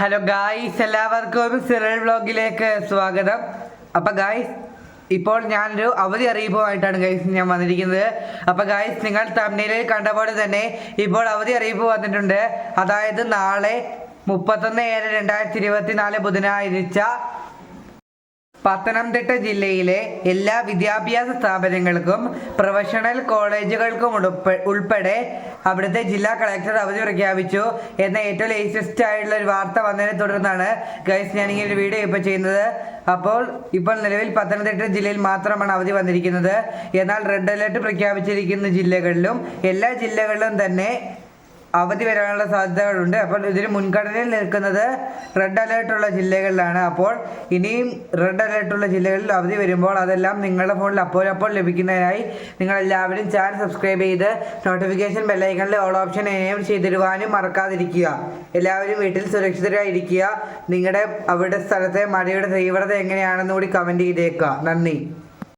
Hello guys എല്ലാവർക്കും സിറൽ വ്ളോഗിലേക്ക് സ്വാഗതം. അപ്പൊ ഗായ്സ് ഇപ്പോൾ ഞാനൊരു അവധി അറിയിപ്പുമായിട്ടാണ് ഗൈസ് ഞാൻ വന്നിരിക്കുന്നത്. അപ്പൊ ഗായ്സ് നിങ്ങൾ തമിഴിൽ കണ്ട പോലെ തന്നെ ഇപ്പോൾ അവധി അറിയിപ്പ് വന്നിട്ടുണ്ട്. അതായത് നാളെ മുപ്പത്തൊന്ന് ഏഴ് രണ്ടായിരത്തി ഇരുപത്തി നാല് ബുധനാഴ്ച പത്തനംതിട്ട ജില്ലയിലെ എല്ലാ വിദ്യാഭ്യാസ സ്ഥാപനങ്ങൾക്കും പ്രൊഫഷണൽ കോളേജുകൾക്കും ഉൾപ്പെ- ഉൾപ്പെടെ അവിടുത്തെ ജില്ലാ കളക്ടർ അവധി പ്രഖ്യാപിച്ചു എന്ന ഏറ്റവും ലേറ്റസ്റ്റ് ആയിട്ടുള്ള ഒരു വാർത്ത വന്നതിനെ തുടർന്നാണ് ഗൈസ് ഞാനിങ്ങനെ ഒരു വീഡിയോ ഇപ്പോൾ ചെയ്യുന്നത്. അപ്പോൾ ഇപ്പോൾ നിലവിൽ പത്തനംതിട്ട ജില്ലയിൽ മാത്രമാണ് അവധി വന്നിരിക്കുന്നത്. എന്നാൽ റെഡ് അലേർട്ട് പ്രഖ്യാപിച്ചിരിക്കുന്ന ജില്ലകളിലും എല്ലാ ജില്ലകളിലും തന്നെ അവധി വരാനുള്ള സാധ്യതകളുണ്ട്. അപ്പോൾ ഇതിന് മുൻഗണനയിൽ നിൽക്കുന്നത് റെഡ് അലേർട്ടുള്ള ജില്ലകളിലാണ്. അപ്പോൾ ഇനിയും റെഡ് അലേർട്ടുള്ള ജില്ലകളിൽ അവധി വരുമ്പോൾ അതെല്ലാം നിങ്ങളുടെ ഫോണിൽ അപ്പോഴപ്പോൾ ലഭിക്കുന്നതിനായി നിങ്ങൾ എല്ലാവരും ചാനൽ സബ്സ്ക്രൈബ് ചെയ്ത് നോട്ടിഫിക്കേഷൻ ബെല്ലൈക്കണിൽ ഓൾ ഓപ്ഷൻ എനേബിൾ ചെയ്തിടുവാനും മറക്കാതിരിക്കുക. എല്ലാവരും വീട്ടിൽ സുരക്ഷിതരായിരിക്കുക. നിങ്ങളുടെ അവരുടെ സ്ഥലത്തെ മഴയുടെ തീവ്രത എങ്ങനെയാണെന്ന് കൂടി കമന്റ് ചെയ്തേക്കുക. നന്ദി.